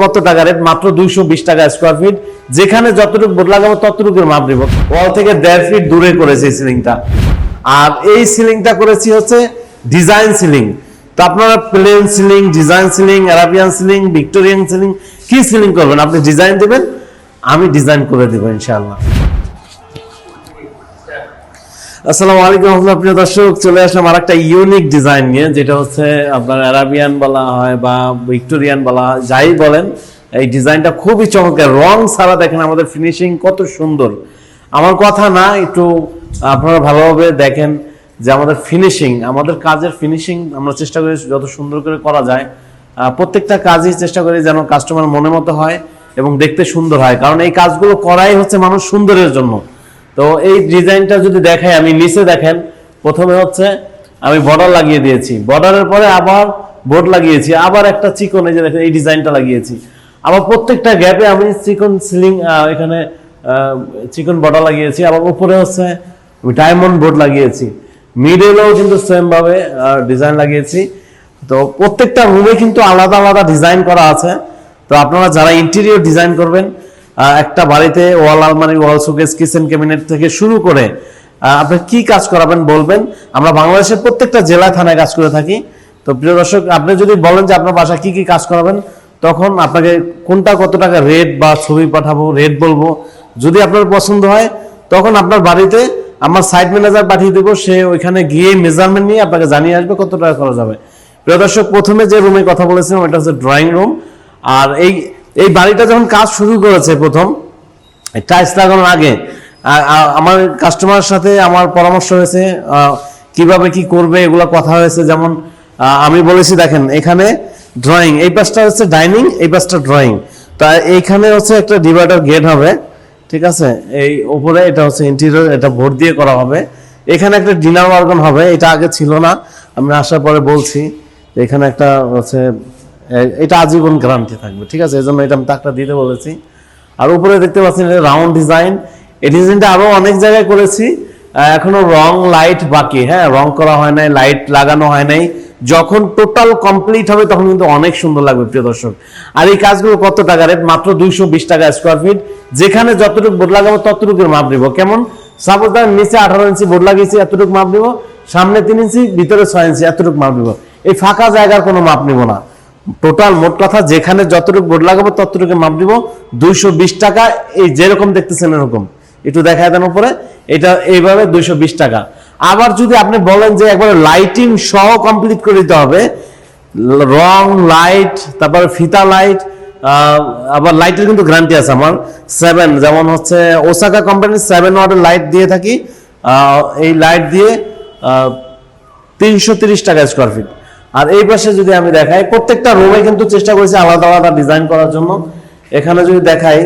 কত টাকা রেট? মাত্র দুইশো বিশ টাকা স্কোয়ার ফিট যেখানে যতটুকু বোর্ড লাগাবো ততটুকুর মাপ নিব ওয়াল থেকে দেড় ফিট দূরে করেছে সিলিংটা আর এই সিলিংটা করেছি হচ্ছে ডিজাইন সিলিং তো আপনারা plain ceiling design ceiling Arabian ceiling Victorian ceiling কি সিলিং করবেন? আপনি ডিজাইন দেবেন, আমি ডিজাইন করে দেবো, ইনশাআল্লাহ। আসসালামু আলাইকুম রহমতুল্লাহ, প্রিয় দর্শক, চলে আসলাম আর একটা ইউনিক ডিজাইন নিয়ে, যেটা হচ্ছে আপনার অ্যারাবিয়ান বলা হয় বা ভিক্টোরিয়ান বলা হয়, যাই বলেন, এই ডিজাইনটা খুবই চমৎকার। রং ছাড়া দেখেন আমাদের ফিনিশিং কত সুন্দর। আমার কথা না, একটু আপনারা ভালোভাবে দেখেন যে আমাদের ফিনিশিং আমাদের কাজের ফিনিশিং আমরা চেষ্টা করি যত সুন্দর করে করা যায়। প্রত্যেকটা কাজই চেষ্টা করি যেন কাস্টমার মনে মতো হয় এবং দেখতে সুন্দর হয়, কারণ এই কাজগুলো করাই হচ্ছে মানুষ সুন্দরের জন্য। তো এই ডিজাইনটা যদি দেখাই, আমি নিচে দেখেন, প্রথমে হচ্ছে আমি বর্ডার লাগিয়ে দিয়েছি। বর্ডারের পরে আবার বোর্ড লাগিয়েছি, আবার একটা চিকন, এই যে দেখেন, এই ডিজাইনটা লাগিয়েছি। আবার প্রত্যেকটা গ্যাপে আমি চিকন সিলিং এখানে চিকন বর্ডার লাগিয়েছি, আবার উপরে হচ্ছে ডায়মন্ড বোর্ড লাগিয়েছি। মিডলেও কিন্তু সেম ভাবে ডিজাইন লাগিয়েছি। তো প্রত্যেকটা রুমে কিন্তু আলাদা আলাদা ডিজাইন করা আছে। তো আপনারা যারা ইন্টেরিয়র ডিজাইন করবেন একটা বাড়িতে ওয়াল আলমারি, ওয়াল সুকেস কিচেন ক্যাবিনেট থেকে শুরু করে আপনি কি কাজ করাবেন বলবেন। আমরা বাংলাদেশের প্রত্যেকটা জেলা থানায় কাজ করে থাকি। তো প্রিয় দর্শক, আপনি যদি বলেন যে আপনার বাসায় কি কি কাজ করাবেন, তখন আপনাকে কোনটা কত টাকা রেট বা ছবি পাঠাবো, রেট বলব। যদি আপনার পছন্দ হয়, তখন আপনার বাড়িতে আমার সাইট ম্যানেজার পাঠিয়ে দেবো। সে ওইখানে গিয়ে মেজারমেন্ট নিয়ে আপনাকে জানিয়ে আসবে কত টাকা খরচ হবে। প্রিয় দর্শক, প্রথমে যে রুমে কথা বলেছিলাম, এটা হচ্ছে ড্রয়িং রুম আর এই এই বাড়িটা যখন কাজ শুরু করেছে প্রথম টাইলস লাগানোর আগে আমার কাস্টমারের সাথে আমার পরামর্শ হয়েছে কীভাবে কি করবে, এগুলো কথা হয়েছে। যেমন আমি বলেছি, দেখেন, এখানে ড্রয়িং এই পাশটা হচ্ছে ডাইনিং এই পাশটা ড্রয়িং তা এইখানে হচ্ছে একটা ডিভাইডার গেট হবে, ঠিক আছে? এই উপরে এটা হচ্ছে ইন্টেরিয়র এটা ভোট দিয়ে করা হবে। এখানে একটা ডিনার ওয়ার্গন হবে, এটা আগে ছিল না। আমি আসার পরে বলছি, এখানে একটা হচ্ছে এটা আজীবন গ্যারান্টি থাকবে, ঠিক আছে? এই জন্য এটা আমি তাকটা দিতে বলেছি। আর উপরে দেখতে পাচ্ছেন রাউন্ড ডিজাইন এই ডিজাইনটা আরও অনেক জায়গায় করেছি। এখনও রং লাইট বাকি হ্যাঁ? রং করা হয় নাই লাইট লাগানো হয় নাই। যখন টোটাল কমপ্লিট হবে, তখন কিন্তু অনেক সুন্দর লাগবে, প্রিয় দর্শক। আর এই কাজগুলো কত টাকা? রেট মাত্র দুইশো বিশ টাকা স্কোয়ার ফিট যেখানে যতটুকু বোর্ড লাগাবো, ততটুকুর মাপ নিব। কেমন? সাপোজ ধরেন নিচে আঠারো ইঞ্চি বোর্ড লাগিয়েছি, এতটুকু মাপ নিব। সামনে তিন ইঞ্চি ভিতরে ছয় ইঞ্চি এতটুকু মাপ নিব। এই ফাঁকা জায়গার কোনো মাপ নিব না। টোটাল মোট কথা যেখানে যতটুকু বোর্ড লাগাবো ততটুকু মাপ দিব। দুইশো বিশ টাকা, এই যেরকম দেখতেছেন এরকম। একটু দেখায় দেন উপরে। এটা এইভাবে দুইশো বিশ টাকা। আবার যদি আপনি বলেন যে একবারে লাইটিং সহ কমপ্লিট করে দিতে হবে, রং লাইট তারপরে ফিতা লাইট আবার লাইটের কিন্তু গ্যারান্টি আছে আমার। সেভেন যেমন হচ্ছে ওসাকা কোম্পানির সেভেন ওয়াটের লাইট দিয়ে থাকি। এই লাইট দিয়ে তিনশো টাকা স্কোয়ার ফিট আর এই পাশে যদি আমি দেখাই, প্রত্যেকটা রুমে কিন্তু চেষ্টা করেছি আলাদা আলাদা ডিজাইন করার জন্য। এখানে যদি দেখাই,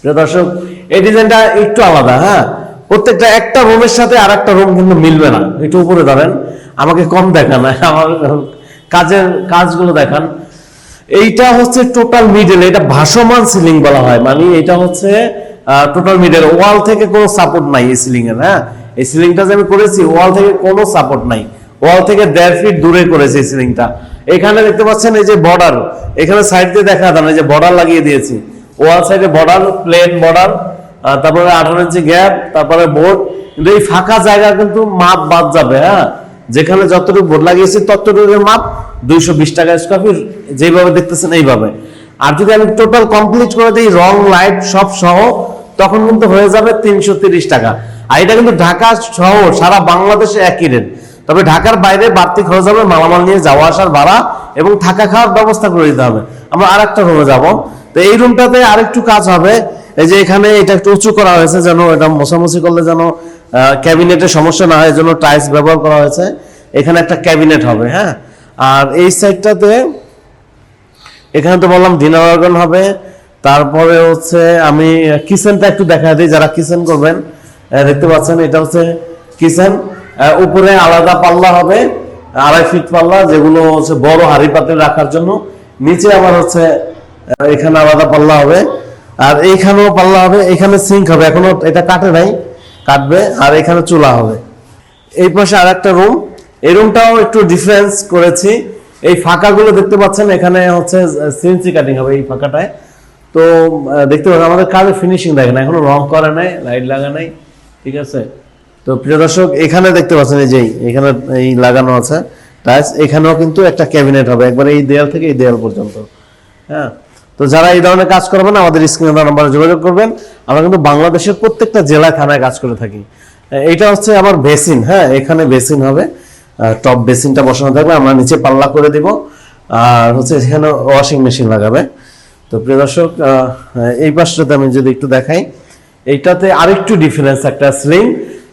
প্রিয় দর্শক, এই ডিজাইনটা একটু আলাদা হ্যাঁ? প্রত্যেকটা একটা রুমের সাথে আর একটা রুম কিন্তু মিলবে না। একটু উপরে ধরেন আমাকে কম দেখান আমার কাজের কাজগুলো দেখান। এইটা হচ্ছে টোটাল মিডল এটা ভাসমান সিলিং বলা হয়। মানে এটা হচ্ছে টোটাল মিডল ওয়াল থেকে কোনো সাপোর্ট নাই এই সিলিং এর হ্যাঁ? এই সিলিংটা যে আমি করেছি ওয়াল থেকে কোনো সাপোর্ট নাই। ওয়াল থেকে দেড় ফিট দূরে করেছি সিলিংটা। এখানে দেখতে পাচ্ছেন এই যে বর্ডার এখানে সাইড দিয়ে দেখা যান এই যে বর্ডার লাগিয়ে দিয়েছি। ওয়াল সাইডে বর্ডার প্লেন বর্ডার তারপরে আঠারো ইঞ্চি গ্যাপ তারপরে বোর্ড কিন্তু এই ফাঁকা জায়গা কিন্তু মাপ বাদ যাবে হ্যাঁ? যেখানে যতটুকু বোর্ড লাগিয়েছি, ততটুকুর মাপ দুইশো বিশ টাকা স্কোয়ার ফিট যেভাবে দেখতেছেন এইভাবে। আর যদি আমি টোটাল কমপ্লিট করে দিই, রং লাইট সব সহ, তখন কিন্তু হয়ে যাবে তিনশো টাকা। আর এটা কিন্তু ঢাকা সহ, সারা বাংলাদেশে একই রেট তবে ঢাকার বাইরে বাড়তি খরচ হবে, মালামাল নিয়ে যাওয়া আসার ভাড়া এবং থাকা খাওয়ার ব্যবস্থা করে দিতে হবে। আমরা আর একটা রুমে যাব। তো এই রুমটাতে আরেকটু কাজ হবে। এই যে এখানে এটা একটু উঁচু করা হয়েছে যেন এটা মোছামুছি করলে যেন ক্যাবিনেটের সমস্যা না হয় জন্য টাইলস ব্যবহার করা হয়েছে। এখানে একটা ক্যাবিনেট হবে হ্যাঁ? আর এই সাইডটাতে এখানে তো বললাম ডিনার অর্গান হবে। তারপরে হচ্ছে আমি কিচেনটা একটু দেখা দিই, যারা কিচেন করবেন দেখতে পাচ্ছেন, এটা হচ্ছে কিচেন উপরে আলাদা পাল্লা হবে, আড়াই ফিট পাল্লা, যেগুলো হচ্ছে বড় হাড়ি পাতিল রাখার জন্য। নিচে আবার হচ্ছে এখানে আলাদা পাল্লা হবে। আর এইখানেও পাল্লা হবে, এখানে সিঙ্ক হবে। এখনও এটা কাটে নাই, কাটবে। আর এখানে চুলা হবে। এই পাশে আর একটা রুম এই রুমটাও একটু ডিফারেন্স করেছি। এই ফাঁকাগুলো দেখতে পাচ্ছেন, এখানে হচ্ছে সিএনসি কাটিং হবে এই ফাঁকাটায়। তো দেখতে পাচ্ছেন, আমাদের কাজের ফিনিশিং দেখেন, এখনও রং করে নাই লাইট লাগা নাই, ঠিক আছে? তো প্রিয় দর্শক, এখানে দেখতে পাচ্ছেন এই যে এখানে এই লাগানো আছে। টাইলস এখানেও কিন্তু একটা ক্যাবিনেট হবে। একবার এই দেয়াল থেকে এই দেয়াল পর্যন্ত। হ্যাঁ? তো যারা এই ধরনের কাজ করবেন, আমাদের স্ক্রিনে দেওয়া নাম্বারে যোগাযোগ করবেন। আমরা কিন্তু বাংলাদেশের প্রত্যেকটা জেলা থানায় কাজ করে থাকি। এটা হচ্ছে আমার বেসিন। হ্যাঁ এখানে বেসিন হবে। টপ বেসিনটা বসানো থাকবে। আমরা নিচে পাল্লা করে দিব। আর হচ্ছে এখানে ওয়াশিং মেশিন লাগাবে। তো প্রিয় দর্শক এই পাশটাতে আমি যদি একটু দেখাই। এইটাতে আরেকটু ডিফারেন্স একটা সিলিং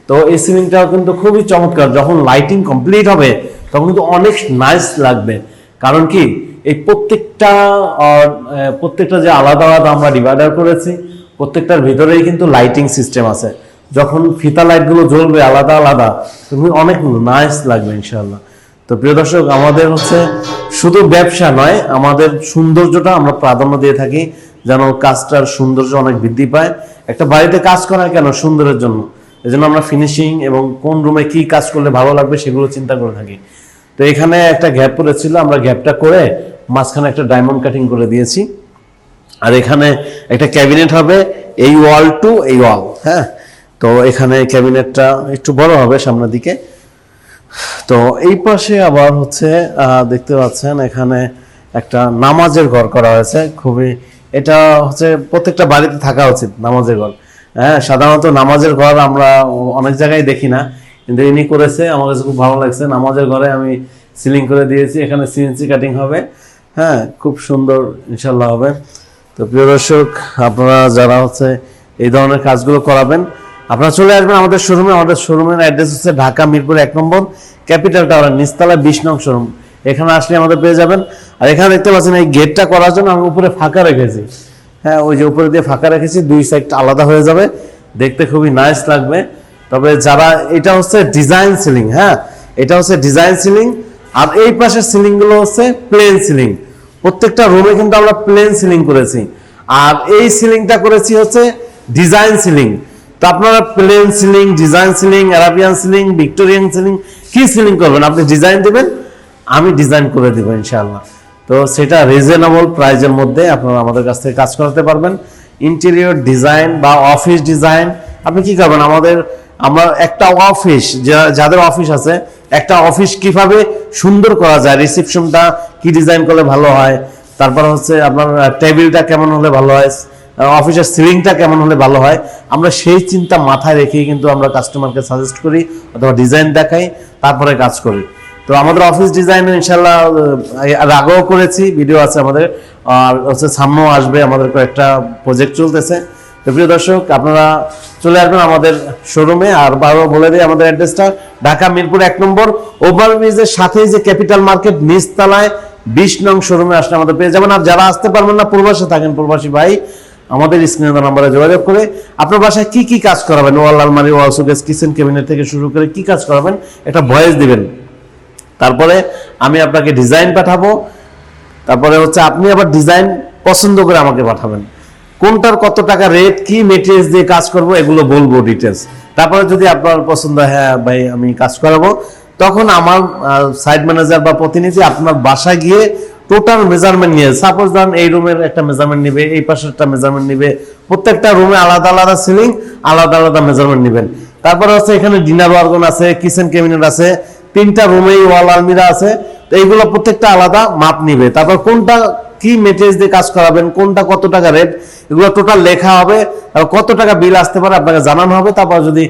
তো এই সিলিংটাও কিন্তু খুবই চমৎকার। যখন লাইটিং কমপ্লিট হবে, তখন কিন্তু অনেক নাইস লাগবে। কারণ কি? এই প্রত্যেকটা প্রত্যেকটা যে আলাদা আলাদা আমরা ডিভাইডার করেছি, প্রত্যেকটার ভিতরেই কিন্তু লাইটিং সিস্টেম আছে। যখন ফিতা লাইটগুলো জ্বলবে আলাদা আলাদা তুমি অনেক নাইস লাগবে ইনশাল্লাহ তো প্রিয় দর্শক, আমাদের হচ্ছে শুধু ব্যবসা নয়, আমাদের সৌন্দর্যটা আমরা প্রাধান্য দিয়ে থাকি, যেন কাজটার সৌন্দর্য অনেক বৃদ্ধি পায়। একটা বাড়িতে কাজ করা কেন সুন্দরের জন্য? এই জন্য আমরা ফিনিশিং এবং কোন রুমে কি কাজ করলে ভালো লাগবে সেগুলো চিন্তা করে থাকি। তো এখানে একটা গ্যাপ পড়েছিল, আমরা গ্যাপটা করে মাঝখানে একটা ডায়মন্ড কাটিং করে দিয়েছি। আর এখানে একটা ক্যাবিনেট হবে, এই ওয়াল টু এই ওয়াল হ্যাঁ? তো এখানে ক্যাবিনেটটা একটু বড় হবে সামনের দিকে। তো এই পাশে আবার হচ্ছে দেখতে পাচ্ছেন এখানে একটা নামাজের ঘর করা হয়েছে। খুবই, এটা হচ্ছে প্রত্যেকটা বাড়িতে থাকা উচিত, নামাজের ঘর। হ্যাঁ সাধারণত নামাজের ঘর আমরা অনেক জায়গায় দেখি না, কিন্তু ইনি করেছে, আমার কাছে খুব ভালো লাগছে। নামাজের ঘরে আমি সিলিং করে দিয়েছি, এখানে সিএনসি কাটিং হবে। হ্যাঁ খুব সুন্দর ইনশাল্লাহ হবে। তো প্রিয় দর্শক, আপনারা যারা হচ্ছে এই ধরনের কাজগুলো করাবেন, আপনারা চলে আসবেন আমাদের শোরুমে আমাদের শোরুমের অ্যাড্রেস হচ্ছে ঢাকা মিরপুর এক নম্বর ক্যাপিটাল টাওয়ার নিচতলা বিশ নং শোরুম এখানে আসলে আমাদের পেয়ে যাবেন। আর এখানে দেখতে পাচ্ছেন এই গেটটা করার জন্য আমি উপরে ফাঁকা রেখেছি। হ্যাঁ ওই যে উপরে দিয়ে ফাঁকা রেখেছি, দুই সাইডটা আলাদা হয়ে যাবে। দেখতে খুবই নাইস লাগবে। তবে যারা, এটা হচ্ছে ডিজাইন সিলিং হ্যাঁ? এটা হচ্ছে ডিজাইন সিলিং আর এই পাশের সিলিংগুলো হচ্ছে প্লেন সিলিং প্রত্যেকটা রুমে কিন্তু আমরা প্লেন সিলিং করেছি। আর এই সিলিংটা করেছি হচ্ছে ডিজাইন সিলিং তো আপনারা plain ceiling design ceiling Arabian ceiling Victorian ceiling কি সিলিং করবেন? আপনি ডিজাইন দেবেন, আমি ডিজাইন করে দেবো, ইনশাআল্লাহ। তো সেটা রিজনেবল প্রাইজের মধ্যে আপনারা আমাদের কাছ থেকে কাজ করাতে পারবেন। ইন্টেরিয়র ডিজাইন বা অফিস ডিজাইন আপনি কি করবেন? আমাদের, আমরা একটা অফিস যাদের অফিস আছে, একটা অফিস কীভাবে সুন্দর করা যায় রিসেপশনটা কি ডিজাইন করলে ভালো হয়, তারপর হচ্ছে আপনার টেবিলটা কেমন হলে ভালো হয় অফিসের সিলিংটা কেমন হলে ভালো হয়, আমরা সেই চিন্তা মাথায় রেখেই কিন্তু আমরা কাস্টমারকে সাজেস্ট করি, অথবা ডিজাইন দেখাই, তারপরে কাজ করি। তো আমাদের অফিস ডিজাইন ইনশাল্লাহ আগেও করেছি ভিডিও আছে আমাদের। আর হচ্ছে সামনেও আসবে আমাদের কয়েকটা প্রজেক্ট চলতেছে। তো প্রিয় দর্শক, আপনারা চলে আসবেন আমাদের শোরুমে আর বারো বলে দিই আমাদের অ্যাড্রেসটা ঢাকা মিরপুর এক নম্বর। ওভার ব্রিজের সাথেই যে ক্যাপিটাল মার্কেট নিচতলায় বিশ নং শোরুমে আসলে আমাদের পেয়ে যাবেন। আর যারা আসতে পারবেন না, প্রবাসে থাকেন প্রবাসী ভাই, আমাদের স্ক্রিনে নাম্বারে যোগাযোগ করে আপনার বাসায় কি কি কাজ করাবেন? ওয়াল আলমারি, ওয়াল সুকেস কিচেন ক্যাবিনেট থেকে শুরু করে কি কাজ করাবেন? একটা ভয়েস দিবেন। তারপরে আমি আপনাকে ডিজাইন পাঠাবো। তারপরে হচ্ছে আপনি আবার ডিজাইন পছন্দ করে আমাকে পাঠাবেন। কোনটার কত টাকা রেট কি মেটেরিয়ালস দিয়ে কাজ করব এগুলো বলব ডিটেলস তারপরে যদি আপনার পছন্দ হয়, ভাই আমি কাজ করাবো। তখন আমার সাইড ম্যানেজার বা প্রতিনিধি আপনার বাসায় গিয়ে টোটাল মেজারমেন্ট নিয়ে সাপোজ ধরেন এই রুমের একটা মেজারমেন্ট নিবে এই পাশের একটা মেজারমেন্ট নিবে প্রত্যেকটা রুমে আলাদা আলাদা সিলিং আলাদা আলাদা মেজারমেন্ট নেবেন। তারপরে হচ্ছে এখানে ডিনার ওয়ার্গন আছে কিচেন ক্যাবিনেট আছে তিনটা রুমেই ওয়াল আলমিরা আছে, তো এইগুলো প্রত্যেকটা আলাদা মাপ নিবে। তারপর কোনটা কি মেটেরিয়ালস দিয়ে কাজ করাবেন, কোনটা কত টাকা রেট এগুলো টোটাল লেখা হবে কত টাকা বিল আসতে পারে আপনাকে জানানো হবে। তারপর যদি